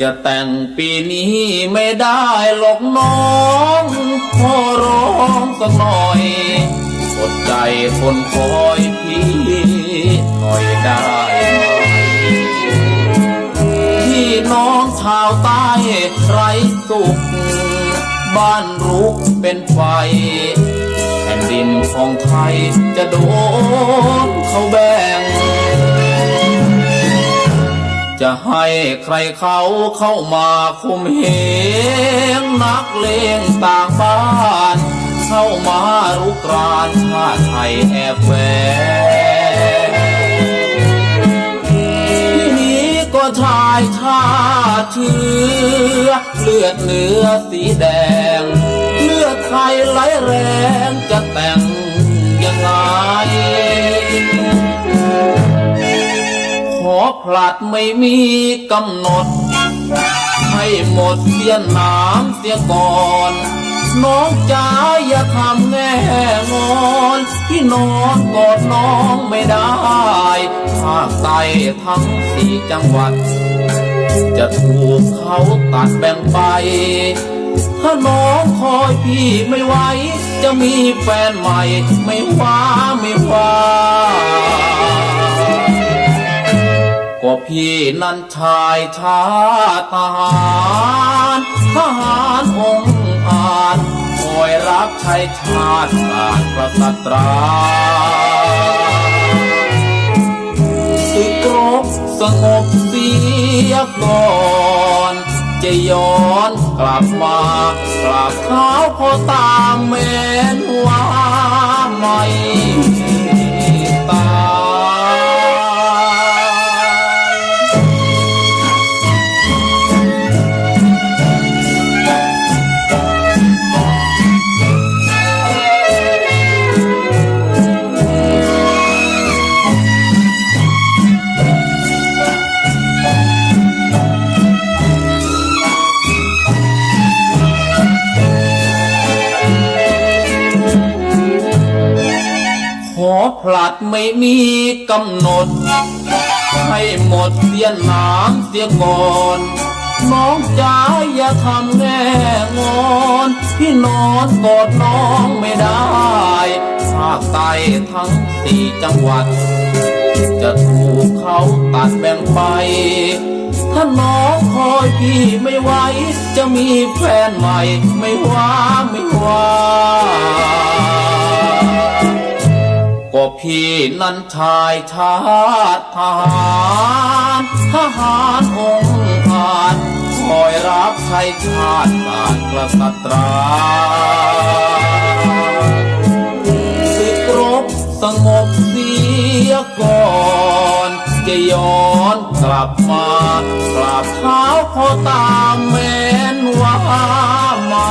จะแต่งปีนี้ไม่ได้หรอกน้องขอร้องสักหน่อยอดใจคนคอยพี่หน่อยได้พี่น้องชาวใต้ไรสุข บ้านรุกเป็นไฟแผ่นดินของไทยจะโดนเขาแบ่ง จะให้ใครเขาเข้ามาคุมเหงนักเลงต่างบ้าน เข้ามารุกรานชาติไทยแอบแฝงที่นี้ก็ชายชาติเชื้อเลือดเนื้อสีแดง เลือดไทยไหลแรงจะแต่งยัง ขอผลัดไม่มีกำหนด ให้หมดเสียน้ำเสียก่อน น้องจ๋าอย่าทำแง่งอนพี่นอนกอดน้องไม่ได้ภาคใต้ทั้งสี่จังหวัด จะถูกเขาตัดแบ่งไป ถ้าน้องคอยพี่ไม่ไหว จะมีแฟนใหม่ ไม่ว่าไม่ว่า พี่นั้นชายชาติทหารทหารองค์อาจคอยรับใช้ชาติศาสตร์ประสัตราศึกรบสงบเสียก่อนจะย้อนกลับมากราบเท้าพอตามแม้นว่าไม่ ผลัดไม่มีกำหนด ให้หมดเสียน้ำเสียก่อนน้องจ๋าอย่าทำแง่งอนพี่นอนกอดน้องไม่ได้ภาคใต้ทั้งสี่จังหวัด จะถูกเขาตัดแบ่งไป ถ้าน้องคอยพี่ไม่ไหว จะมีแฟนใหม่ไม่ว่าไม่ว่า็พี่นั้นชายชาติทหารทหารองค์การคอยรับใช้ชาติการกระสตราสึกรบสงบเสียก่อนจะย้อนกลับมากราบเท้าขอตามแม้นว่าไม่